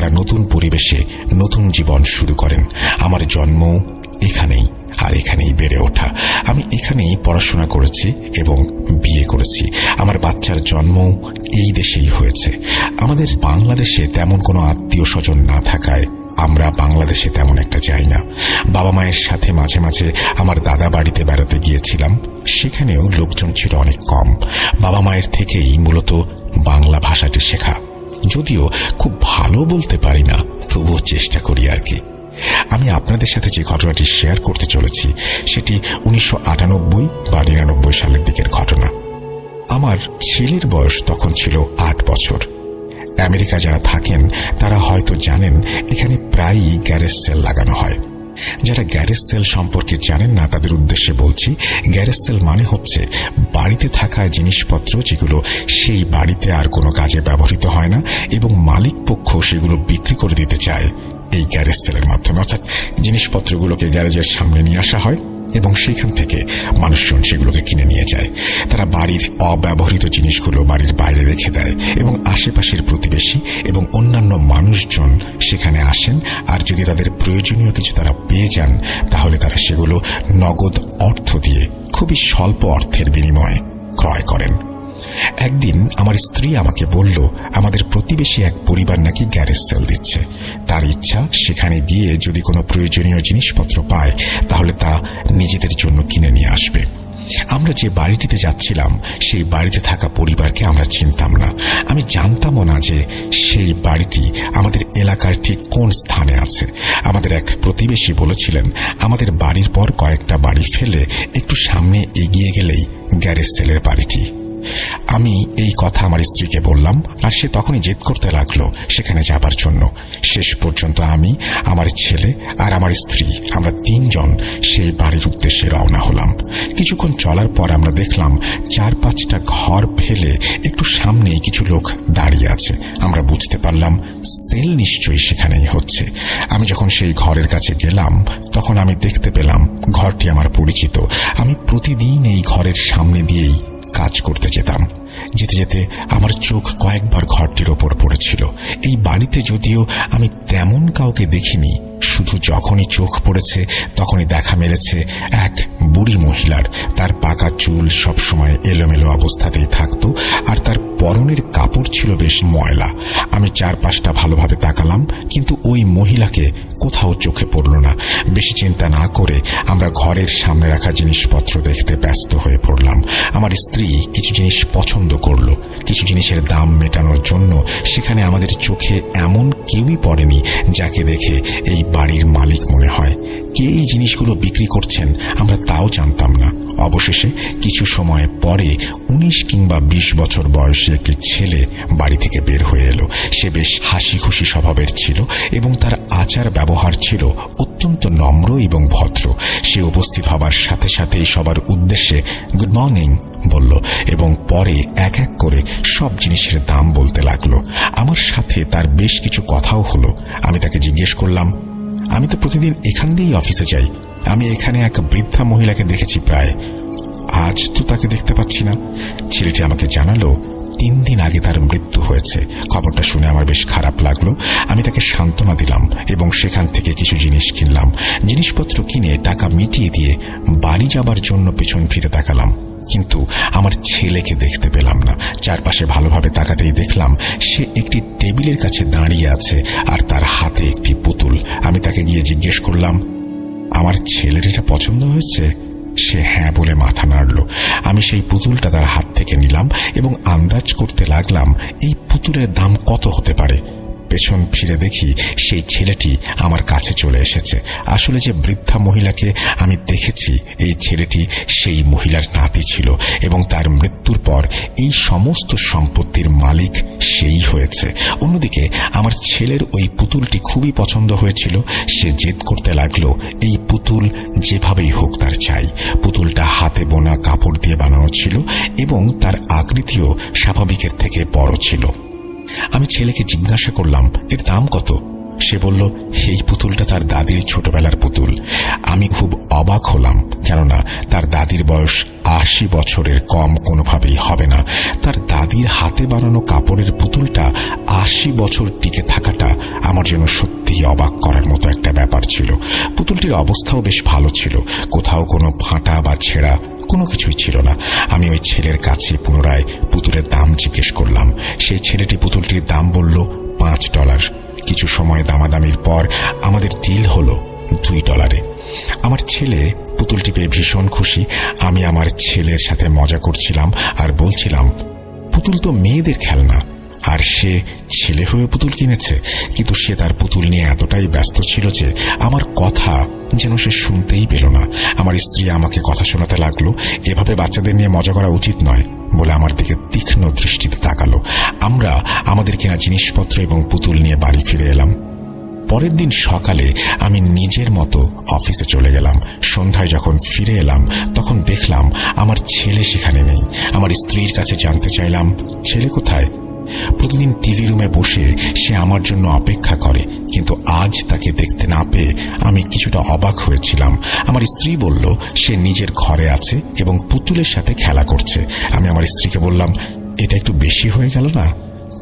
তারা নতুন পরিবেশে নতুন জীবন শুরু করেন। আমার জন্ম এখানেই, আর এখানেই বেড়ে ওঠা। আমি এখানেই পড়াশোনা করেছি এবং বিয়ে করেছি। আমার বাচ্চার জন্ম এই দেশেই হয়েছে। আমাদের বাংলাদেশে তেমন কোনো আত্মীয় স্বজন না থাকায় আমরা বাংলাদেশে তেমন একটা যাই না। বাবা মায়ের সাথে মাঝে মাঝে আমার দাদা বাড়িতে বেড়াতে গিয়েছিলাম। সেখানেও লোকজন ছিল অনেক কম। বাবা মায়ের থেকেই মূলত বাংলা ভাষাটি শেখা। যদিও খুব ভালো বলতে পারি না, তবুও চেষ্টা করি আর কি। আমি আপনাদের সাথে যে ঘটনাটি শেয়ার করতে চলেছি, সেটি উনিশশো আটানব্বই বা নিরানব্বই সালের দিকের ঘটনা। আমার ছেলের বয়স তখন ছিল আট বছর। আমেরিকা যারা থাকেন, তারা হয়তো জানেন, এখানে প্রায়ই গ্যারেজ সেল লাগানো হয়। যারা গ্যারেজ সেল সম্পর্কে জানেন না তাদের উদ্দেশ্যে বলছি, গ্যারেজ সেল মানে হচ্ছে বাড়িতে থাকা জিনিসপত্র যেগুলো সেই বাড়িতে আর কোনো কাজে ব্যবহৃত হয় না এবং মালিক পক্ষ সেগুলো বিক্রি করে দিতে চায়। এই গ্যারেজ সেলের মাধ্যমে। অর্থাৎ জিনিসপত্রগুলোকে গ্যারেজের সামনে নিয়ে আসা হয়। এবং সেখান থেকে মানুষজন সেগুলোকে কিনে নিয়ে যায়। তারা বাড়ির অব্যবহৃত জিনিসগুলো বাড়ির বাইরে রেখে দেয় এবং আশেপাশের প্রতিবেশী এবং অন্যান্য মানুষজন সেখানে আসেন। আর যদি তাদের প্রয়োজনীয় কিছু তারা পেয়ে যান, তাহলে তারা সেগুলো নগদ অর্থ দিয়ে খুবই স্বল্প অর্থের বিনিময়ে ক্রয় করেন। একদিন আমার স্ত্রী আমাকে বলল, আমাদের প্রতিবেশী এক পরিবার নাকি গ্যারেজ সেল দিচ্ছে। তার ইচ্ছা, সেখানে গিয়ে যদি কোনো প্রয়োজনীয় জিনিসপত্র পায়, তাহলে তা নিজেদের জন্য কিনে নিয়ে আসবে। আমরা যে বাড়িটিতে যাচ্ছিলাম, সেই বাড়িতে থাকা পরিবারকে আমরা চিনতাম না। আমি জানতামও না যে সেই বাড়িটি আমাদের এলাকার ঠিক কোন স্থানে আছে। আমাদের এক প্রতিবেশী বলেছিলেন, আমাদের বাড়ির পর কয়েকটা বাড়ি ফেলে একটু সামনে এগিয়ে গেলেই গ্যারেজ সেলের বাড়িটি। আমি এই কথা আমার স্ত্রীকে বললাম, আর সে তখনই জেদ করতে লাগল সেখানে যাবার জন্য। শেষ পর্যন্ত আমি, আমার ছেলে আর আমার স্ত্রী, আমরা তিনজন সেই বাড়ির উদ্দেশ্যে রওনা হলাম। কিছুক্ষণ চলার পর আমরা দেখলাম চার পাঁচটা ঘর ফেলে একটু সামনেই কিছু লোক দাঁড়িয়ে আছে। আমরা বুঝতে পারলাম, সেল নিশ্চয়ই সেখানেই হচ্ছে। আমি যখন সেই ঘরের কাছে গেলাম, তখন আমি দেখতে পেলাম, ঘরটি আমার পরিচিত। আমি প্রতিদিন এই ঘরের সামনে দিয়েই কাজ করতে যেতাম। যেতে যেতে আমার চোখ কয়েকবার ঘরটির ওপর পড়েছিল। এই বাড়িতে যদিও আমি তেমন কাউকে দেখিনি, শুধু যখনই চোখ পড়েছে তখনই দেখা মেলেছে এক বুড়ি মহিলার। তার পাকা চুল সবসময় এলোমেলো অবস্থাতেই থাকতো, আর তার পরনের কাপড় ছিল বেশ ময়লা। আমি চারপাশটা ভালোভাবে তাকালাম, কিন্তু ওই মহিলাকে কোথাও চোখে পড়ল না। বেশি চিন্তা না করে আমরা ঘরের সামনে রাখা জিনিসপত্র দেখতে ব্যস্ত হয়ে পড়লাম। আমার স্ত্রী কিছু জিনিস পছন্দ করল। কিছু জিনিসের দাম মেটানোর জন্য সেখানে আমাদের চোখে এমন কেউই পড়েনি, যাকে দেখে এই বাড়ির মালিক মনে হয়। কে এই জিনিসগুলো বিক্রি করছেন আমরা তাও জানতাম না। অবশেষে কিছু সময় পরে উনিশ কিংবা বিশ বছর বয়সী একটি ছেলে বাড়ি থেকে বের হয়ে এলো। সে বেশ হাসি খুশি স্বভাবের ছিল এবং তার আচার ব্যবহার ছিল অত্যন্ত নম্র এবং ভদ্র। সে উপস্থিত হবার সাথে সাথেই সবার উদ্দেশ্যে গুড মর্নিং বলল এবং পরে এক এক করে সব জিনিসের দাম বলতে লাগল। আমার সাথে তার বেশ কিছু কথাও হলো। আমি তাকে জিজ্ঞেস করলাম আমি তো প্রতিদিন এখান দিয়েই অফিসে যাই। আমি এখানে এক বৃদ্ধা মহিলাকে দেখেছি প্রায়। আজ তো তাকে দেখতে পাচ্ছি না। ছেলেটি আমাকে জানালো, তিন দিন আগে তার মৃত্যু হয়েছে। খবরটা শুনে আমার বেশ খারাপ লাগল। আমি তাকে সান্ত্বনা দিলাম এবং সেখান থেকে কিছু জিনিস কিনলাম। জিনিসপত্র কিনে টাকা মিটিয়ে দিয়ে বাড়ি যাবার জন্য পেছন ফিরে তাকালাম। কিন্তু আমার ছেলেকে দেখতে পেলাম না। চারপাশে ভালোভাবে তাকাতেই দেখলাম, সে একটি টেবিলের কাছে দাঁড়িয়ে আছে আর তার হাতে একটি পুতুল। আমি তাকে গিয়ে জিজ্ঞেস করলাম, আমার ছেলের এটা পছন্দ হয়েছে? সে হ্যাঁ বলে মাথা নাড়ল। আমি সেই পুতুলটা তার হাত থেকে নিলাম এবং আন্দাজ করতে লাগলাম, এই পুতুলের দাম কত হতে পারে? পেছন ফিরে দেখি সেই ছেলেটি আমার কাছে চলে এসেছে। আসলে যে বৃদ্ধা মহিলাকে আমি দেখেছি, এই ছেলেটি সেই মহিলার নাতি ছিল এবং তার মৃত্যুর পর এই সমস্ত সম্পত্তির মালিক সেই হয়েছে। অন্যদিকে আমার ছেলের ওই পুতুলটি খুবই পছন্দ হয়েছিল। সে জেদ করতে লাগল, এই পুতুল যেভাবেই হোক তার চাই। পুতুলটা হাতে বোনা কাপড় দিয়ে বানানো ছিল এবং তার আকৃতিও স্বাভাবিকের থেকে বড় ছিল। আমি ছেলেকে জিজ্ঞাসা করলাম, এর দাম কত? সে বলল সেই পুতুলটা তার দাদির ছোটবেলার পুতুল। আমি খুব অবাক হলাম, কেননা তার দাদির বয়স আশি বছরের কম কোনোভাবেই হবে না। তার দাদির হাতে বানানো কাপড়ের পুতুলটা আশি বছর টিকে থাকাটা আমার জন্য সত্যিই অবাক করার মতো একটা ব্যাপার ছিল। পুতুলটির অবস্থাও বেশ ভালো ছিল। কোথাও কোনো ফাঁটা বা ছেঁড়া কোনো কিছুই ছিল না। আমি ওই ছেলের কাছে পুনরায় পুতুলের দাম জিজ্ঞেস করলাম। সেই ছেলেটি পুতুলটির দাম বলল, পাঁচ ডলার। কিছু সময় দামাদামির পর আমাদের ডিল হলো দুই ডলারে। আমার ছেলে পুতুলটি পেয়ে ভীষণ খুশি। আমি আমার ছেলের সাথে মজা করছিলাম আর বলছিলাম, পুতুল তো মেয়েদের খেলনা। আর সে ছেলে হয়ে পুতুল কিনেছে। কিন্তু সে তার পুতুল নিয়ে এতটাই ব্যস্ত ছিল যে আমার কথা যেন সে শুনতেই পেল না। আমার স্ত্রী আমাকে কথা শোনাতে লাগল। এভাবে বাচ্চাদের নিয়ে মজা করা উচিত নয় বলে আমার দিকে তীক্ষ্ণ দৃষ্টিতে তাকালো। আমরা আমাদের কেনা জিনিসপত্র এবং পুতুল নিয়ে বাড়ি ফিরে এলাম। পরের দিন সকালে আমি নিজের মতো অফিসে চলে গেলাম। সন্ধ্যায় যখন ফিরে এলাম, তখন দেখলাম আমার ছেলে সেখানে নেই। আমার স্ত্রীর কাছে জানতে চাইলাম, ছেলে কোথায়? প্রতিদিন টিভি রুমে বসে সে আমার জন্য অপেক্ষা করে, কিন্তু আজ তাকে দেখতে না পেয়ে আমি কিছুটা অবাক হয়েছিলাম। আমার স্ত্রী বলল, সে নিজের ঘরে আছে এবং পুতুলের সাথে খেলা করছে। আমি আমার স্ত্রীকে বললাম, এটা একটু বেশি হয়ে গেল না?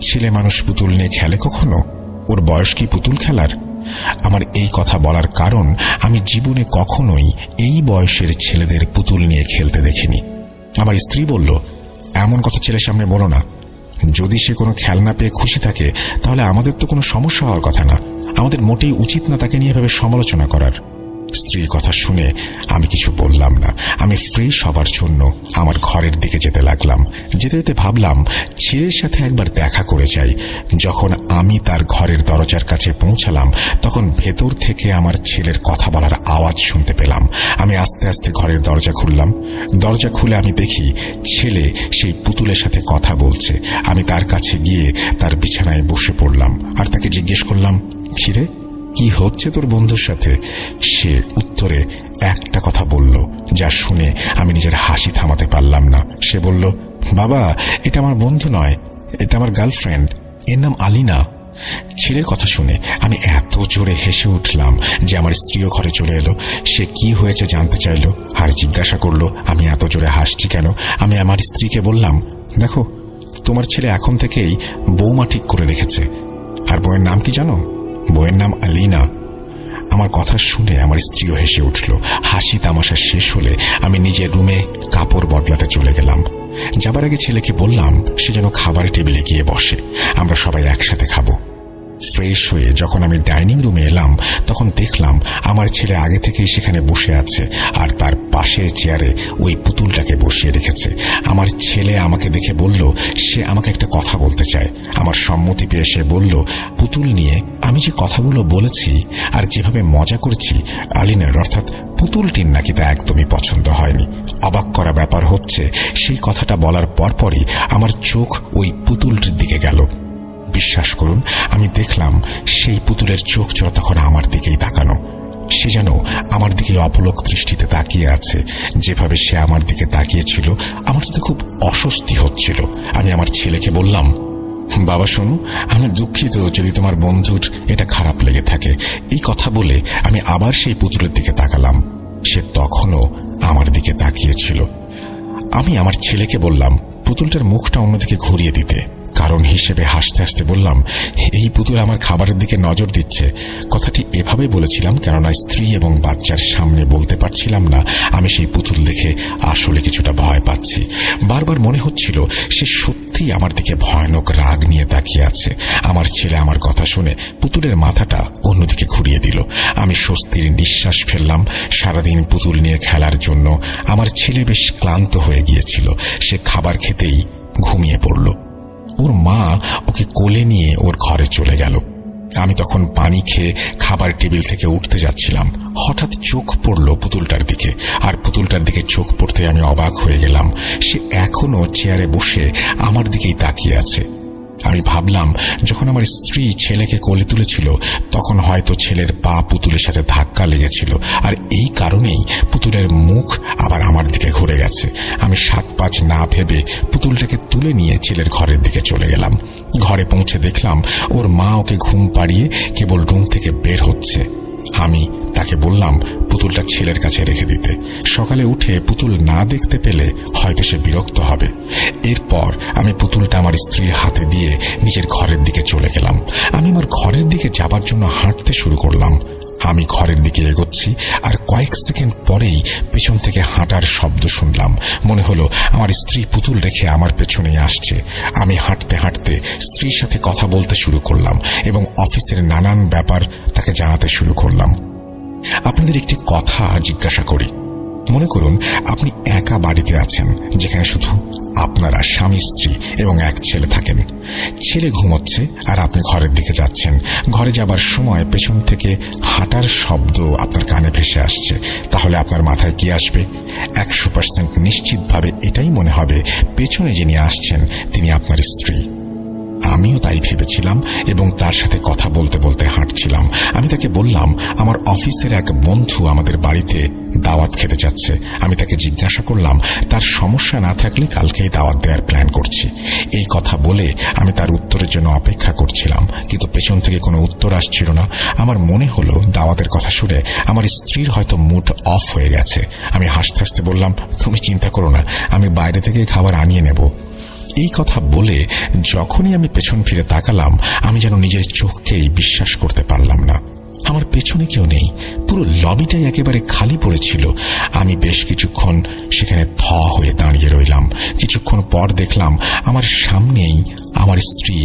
ছেলে মানুষ পুতুল নিয়ে খেলে কখনো? ওর বয়স কি পুতুল খেলার? আমার এই কথা বলার কারণ আমি জীবনে কখনোই এই বয়সের ছেলেদের পুতুল নিয়ে খেলতে দেখিনি। আমার স্ত্রী বলল, এমন কথা ছেলের সামনে বলো না। যদি সে কোনো খেলনা পেয়ে খুশি থাকে, তাহলে আমাদের তো কোনো সমস্যা হওয়ার কথা না। আমাদের মোটেই উচিত না তাকে নিয়ে এভাবে সমালোচনা করার। স্ত্রীর কথা শুনে আমি কিছু বললাম না। আমি ফ্রেশ হবার জন্য আমার ঘরের দিকে যেতে লাগলাম। যেতে যেতে ভাবলাম, ছেলের সাথে একবার দেখা করে যাই। যখন আমি তার ঘরের দরজার কাছে পৌঁছালাম, তখন ভেতর থেকে আমার ছেলের কথা বলার আওয়াজ শুনতে পেলাম। আমি আস্তে আস্তে ঘরের দরজা খুললাম। দরজা খুলে আমি দেখি ছেলে সেই পুতুলের সাথে কথা বলছে। আমি তার কাছে গিয়ে তার বিছানায় বসে পড়লাম আর তাকে জিজ্ঞেস করলাম খিরে কি হচ্ছে তোর বন্ধুর সাথে? সে উত্তরে একটা কথা বলল, যা শুনে আমি নিজের হাসি থামাতে পারলাম না। সে বলল, বাবা, এটা আমার বন্ধু নয়, এটা আমার গার্লফ্রেন্ড, এর নাম আলিনা। ছেলের কথা শুনে আমি এত জোরে হেসে উঠলাম যে আমার স্ত্রীও ঘরে চলে এলো। সে কি হয়েছে জানতে চাইলো আর জিজ্ঞাসা করল, আমি এত জোরে হাসছি কেন? আমি আমার স্ত্রীকে বললাম, দেখো, তোমার ছেলে এখন থেকেই বৌমা ঠিক করে রেখেছে। আর বউয়ের নাম কি জানো? বউয়ের নাম আলিনা। আমার কথা শুনে আমার স্ত্রীও হেসে উঠল। হাসি তামাশা শেষ হলে আমি নিজের রুমে কাপড় বদলাতে চলে গেলাম। যাবার আগে ছেলেকে বললাম, সে যেন খাবারের টেবিলে গিয়ে বসে। আমরা সবাই একসাথে খাব। ফ্রেশ হয়ে যখন আমি ডাইনিং রুমে এলাম, তখন দেখলাম আমার ছেলে আগে থেকেই সেখানে বসে আছে আর তার পাশের চেয়ারে ওই পুতুলটাকে বসিয়ে রেখেছে। আমার ছেলে আমাকে দেখে বলল, সে আমাকে একটা কথা বলতে চায়। আমার সম্মতি পেয়ে সে বলল, পুতুল নিয়ে আমি যে কথাগুলো বলেছি আর যেভাবে মজা করেছি, আলিনার অর্থাৎ পুতুলটির নাকি তা একদমই পছন্দ হয়নি। অবাক করা ব্যাপার হচ্ছে, সেই কথাটা বলার পরপরই আমার চোখ ওই পুতুলটির দিকে গেল। বিশ্বাস করুন, আমি দেখলাম সেই পুতুলের চোখ জোড়া তখন আমার দিকেই তাকানো। সে যেন আমার দিকে অপলক দৃষ্টিতে তাকিয়ে আছে। যেভাবে সে আমার দিকে তাকিয়েছিল, আমার সাথে খুব অস্বস্তি হচ্ছিল। আমি আমার ছেলেকে বললাম, বাবা, শোনো, আমি দুঃখিত যদি তোমার বন্ধুর এটা খারাপ লেগে থাকে। এই কথা বলে আমি আবার সেই পুতুলের দিকে তাকালাম। সে তখনও আমার দিকে তাকিয়েছিল। আমি আমার ছেলেকে বললাম, পুতুলটার মুখটা অন্যদিকে ঘুরিয়ে দিতে। কারণ হিসেবে হাসতে হাসতে বললাম, এই পুতুল আমার খাবারের দিকে নজর দিচ্ছে। কথাটি এভাবে বলেছিলাম, কেননা স্ত্রী এবং বাচ্চার সামনে বলতে পারছিলাম না, আমি সেই পুতুল দেখে আসলে কিছুটা ভয় পাচ্ছি। বারবার মনে হচ্ছিল সে সত্যি আমার দিকে ভয়ানক রাগ নিয়ে তাকিয়ে আছে। আমার ছেলে আমার কথা শুনে পুতুলের মাথাটা অন্যদিকে ঘুরিয়ে দিল। আমি স্বস্তির নিঃশ্বাস ফেললাম, সারাদিন পুতুল নিয়ে খেলার জন্য। আমার ছেলে বেশ ক্লান্ত হয়ে গিয়েছিল। সে খাবার খেতেই ঘুমিয়ে পড়ল। ওর মা ওকে কোলে নিয়ে ওর ঘরে চলে গেল। আমি তখন পানি খেয়ে খাবার টেবিল থেকে উঠতে যাচ্ছিলাম। হঠাৎ চোখ পড়ল পুতুলটার দিকে। আর পুতুলটার দিকে চোখ পড়তে আমি অবাক হয়ে গেলাম। সে এখনও চেয়ারে বসে আমার দিকেই তাকিয়ে আছে। আমি ভাবলাম, যখন আমার স্ত্রী ছেলেকে কোলে তুলেছিল, তখন হয়তো ছেলের পা পুতুলের সাথে ধাক্কা লেগেছিল। আর এই কারণেই পুতুলের মুখ আবার আমার দিকে ঘুরে গেছে। আমি সাত পাঁচ না ভেবে পুতুলটাকে তুলে নিয়ে ছেলের ঘরের দিকে চলে গেলাম। ঘরে পৌঁছে দেখলাম, ওর মা ওকে ঘুম পাড়িয়ে কেবল রুম থেকে বের হচ্ছে। আমি তাকে বললাম, পুতুলটা ছেলের কাছে রেখে দিতে। সকালে উঠে পুতুল না দেখতে পেলে হয়তো সে বিরক্ত হবে। এরপর আমি পুতুলটা আমার স্ত্রীর হাতে দিয়ে নিজের ঘরের দিকে চলে গেলাম। আমি আমার ঘরের দিকে যাবার জন্য হাঁটতে শুরু করলাম। আমি ঘরের দিকে এগোচ্ছি আর কয়েক সেকেন্ড পরেই পেছন থেকে হাঁটার শব্দ শুনলাম। মনে হলো আমার স্ত্রী পুতুল রেখে আমার পেছনেই আসছে। আমি হাঁটতে হাঁটতে স্ত্রীর সাথে কথা বলতে শুরু করলাম এবং অফিসের নানান ব্যাপার তাকে জানাতে শুরু করলাম। আপনাদের একটি কথা জিজ্ঞাসা করি। মনে করুন, আপনি একা বাড়িতে আছেন, যেখানে শুধু আপনারা স্বামী, স্ত্রী এবং এক ছেলে থাকেন। ছেলে ঘুমোচ্ছে আর আপনি ঘরের দিকে যাচ্ছেন। ঘরে যাবার সময় পেছন থেকে হাঁটার শব্দ আপনার কানে ভেসে আসছে। তাহলে আপনার মাথায় কি আসবে? একশো পার্সেন্ট নিশ্চিতভাবে এটাই মনে হবে, পেছনে যিনি আসছেন, তিনি আপনার স্ত্রী। আমিও তাই ভেবেছিলাম এবং তার সাথে কথা বলতে বলতে হাঁটছিলাম। আমি তাকে বললাম, আমার অফিসের এক বন্ধু আমাদের বাড়িতে দাওয়াত খেতে যাচ্ছে। আমি তাকে জিজ্ঞাসা করলাম, তার সমস্যা না থাকলে কালকেই দাওয়াত দেওয়ার প্ল্যান করছি। এই কথা বলে আমি তার উত্তরের জন্য অপেক্ষা করছিলাম, কিন্তু পেছন থেকে কোনো উত্তর আসছিল না। আমার মনে হলো দাওয়াতের কথা শুনে আমার স্ত্রীর হয়তো মুড অফ হয়ে গেছে। আমি হাসতে হাসতে বললাম, তুমি চিন্তা করো না, আমি বাইরে থেকে খাবার আনিয়ে নেব। এই কথা বলে যখনই আমি পেছন ফিরে তাকালাম, আমি যেন নিজের চোখকেই বিশ্বাস করতে পারলাম না। আমার পেছনে কেউ নেই, পুরো লবিটাই একেবারে খালি পড়েছিল। আমি বেশ কিছুক্ষণ সেখানে থ হয়ে দাঁড়িয়ে রইলাম। কিছুক্ষণ পর দেখলাম আমার সামনেই আমার স্ত্রী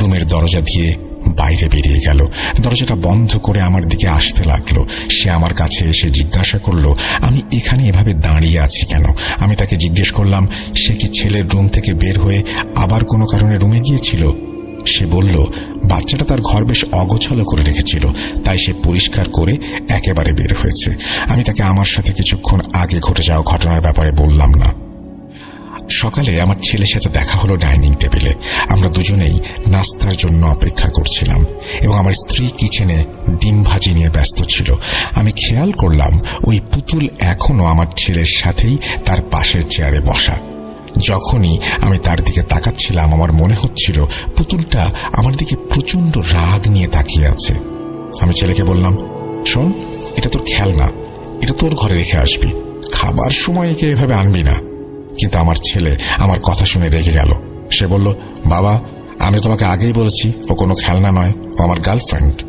রুমের দরজা দিয়ে বাইরে বেরিয়ে গেল। দরজাটা বন্ধ করে আমার দিকে আসতে লাগল। সে আমার কাছে এসে জিজ্ঞাসা করল, আমি এখানে এভাবে দাঁড়িয়ে আছি কেন? আমি তাকে জিজ্ঞেস করলাম, সে কি ছেলের রুম থেকে বের হয়ে আবার কোনো কারণে রুমে গিয়েছিল? সে বলল, বাচ্চাটা তার ঘর বেশ অগোছালো করে রেখেছিল, তাই সে পরিষ্কার করে একেবারে বের হয়েছে। আমি তাকে আমার সাথে কিছুক্ষণ আগে ঘটে যাওয়া ঘটনার ব্যাপারে বললাম না। সকালে আমার ছেলের সাথে দেখা হলো ডাইনিং টেবিলে। আমরা দুজনেই নাস্তার জন্য অপেক্ষা করছিলাম এবং আমার স্ত্রী কিচেনে ডিম ভাজি নিয়ে ব্যস্ত ছিল। আমি খেয়াল করলাম ওই পুতুল এখনও আমার ছেলের সাথেই তার পাশের চেয়ারে বসা। যখনই আমি তার দিকে তাকাচ্ছিলাম, আমার মনে হচ্ছিল পুতুলটা আমার দিকে প্রচণ্ড রাগ নিয়ে তাকিয়ে আছে। আমি ছেলেকে বললাম, শোন, এটা তোর খেলনা। এটা তোর ঘরে রেখে আসবি। খাবার সময় একে এভাবে আনবি না। কিন্তু আমার ছেলে আমার কথা শুনে রেগে গেল। সে বলল, বাবা, আমি তোমাকে আগেই বলেছি, ও কোনো খেলনা নয়, ও আমার গার্লফ্রেন্ড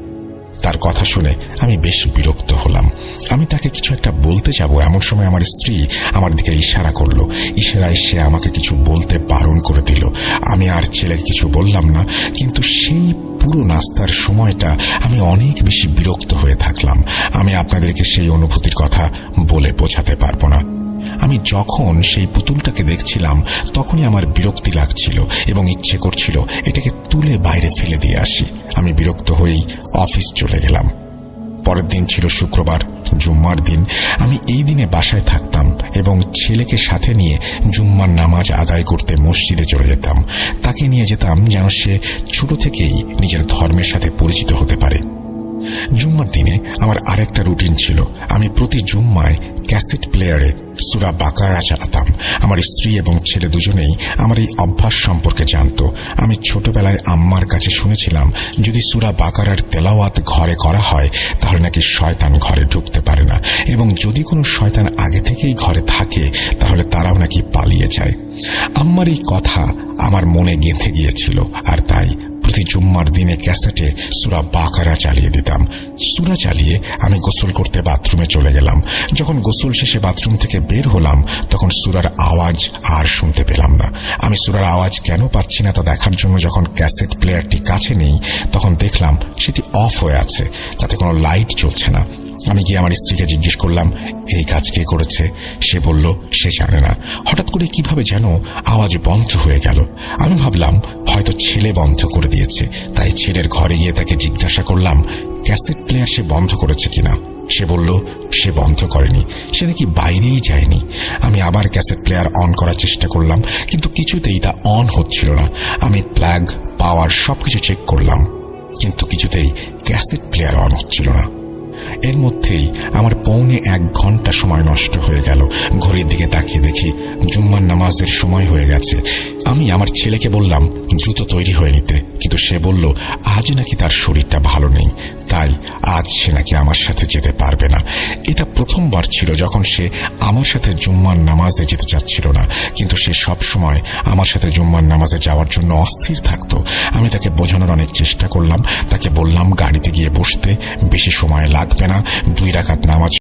তার কথা শুনে আমি বেশ বিরক্ত হলাম। আমি তাকে কিছু একটা বলতে যাব, এমন সময় আমার স্ত্রী আমার দিকে ইশারা করল। ইশারায় সে আমাকে কিছু বলতে বারণ করে দিল। আমি আর ছেলেকে কিছু বললাম না, কিন্তু সেই পুরো নাস্তার সময়টা আমি অনেক বেশি বিরক্ত হয়ে থাকলাম। আমি আপনাদেরকে সেই অনুভূতির কথা বলে বোঝাতে পারব না। আমি যখন সেই পুতুলটাকে দেখছিলাম, তখনই আমার বিরক্তি লাগছিল এবং ইচ্ছে করছিল এটাকে তুলে বাইরে ফেলে দিয়ে আসি। আমি বিরক্ত হয়েই অফিস চলে গেলাম। পরের দিন ছিল শুক্রবার, জুম্মার দিন। আমি এই দিনে বাসায় থাকতাম এবং ছেলেকে সাথে নিয়ে জুম্মার নামাজ আদায় করতে মসজিদে চলে যেতাম। তাকে নিয়ে যেতাম যেন সে ছোট থেকেই নিজের ধর্মের সাথে পরিচিত হতে পারে। জুম্মার দিনে আমার আরেকটা রুটিন ছিল। আমি প্রতি জুম্মায় ক্যাসেট প্লেয়ারে সুরা বাকারা চালাতাম আমার স্ত্রী এবং ছেলে দুজনেই আমার এই অভ্যাস সম্পর্কে জানত। আমি ছোটবেলায় আম্মার কাছে শুনেছিলাম, যদি সুরা বাকারার তেলাওয়াত ঘরে করা হয়, তাহলে নাকি শয়তান ঘরে ঢুকতে পারে না। এবং যদি কোনো শয়তান আগে থেকেই ঘরে থাকে, তাহলে তারাও নাকি পালিয়ে যায়। আম্মার এই কথা আমার মনে গেঁথে গিয়েছিল, আর তাই প্রতি জুম্মার দিনে ক্যাসেটে সুরা বাকারা চালিয়ে দিতাম। সুরা চালিয়ে আমি গোসল করতে বাথরুমে চলে গেলাম। যখন গোসল শেষে বাথরুম থেকে বের হলাম, তখন সুরার আওয়াজ আর শুনতে পেলাম না। আমি সুরার আওয়াজ কেন পাচ্ছি না তা দেখার জন্য যখন ক্যাসেট প্লেয়ারটি কাছে নেই, তখন দেখলাম সেটি অফ হয়ে আছে, তাতে কোনো লাইট চলছে না। আমি গিয়ে আমার স্ত্রীকে জিজ্ঞেস করলাম, এই কাজ কে করেছে? সে বলল, সে জানে না। হঠাৎ করে কীভাবে যেন আওয়াজ বন্ধ হয়ে গেল। আমি ভাবলাম হয়তো ছেলে বন্ধ করে দিয়েছে। তাই ছেলের ঘরে গিয়ে তাকে জিজ্ঞাসা করলাম, ক্যাসেট প্লেয়ার সে বন্ধ করেছে কিনা? সে বলল, সে বন্ধ করেনি। সে নাকি বাইরেই যায়নি। আমি আবার ক্যাসেট প্লেয়ার অন করার চেষ্টা করলাম, কিন্তু কিছুতেই তা অন হচ্ছিল না। আমি প্লাগ, পাওয়ার সব কিছু চেক করলাম, কিন্তু কিছুতেই ক্যাসেট প্লেয়ার অন হচ্ছিল না। এর মধ্যেই আমার পৌনে এক ঘণ্টা সময় নষ্ট হয়ে গেল। ঘড়ির দিকে তাকিয়ে দেখি, জুম্মার নামাজের সময় হয়ে গেছে। আমি আমার ছেলেকে বললাম, দ্রুত তৈরি হয়ে নিতে। কিন্তু সে বলল, আজ নাকি তার শরীরটা ভালো নেই। তাই আজ সে নাকি আমার সাথে যেতে পারবে না। এটা প্রথমবার ছিল যখন সে আমার সাথে জুম্মার নামাজে যেতে চাচ্ছিল না। কিন্তু সে সব সময় আমার সাথে জুম্মার নামাজে যাওয়ার জন্য অস্থির থাকতো। আমি তাকে বোঝানোর অনেক চেষ্টা করলাম। তাকে বললাম, গাড়িতে গিয়ে বসতে বেশি সময় লাগবে না। দুই রাকাত নামাজ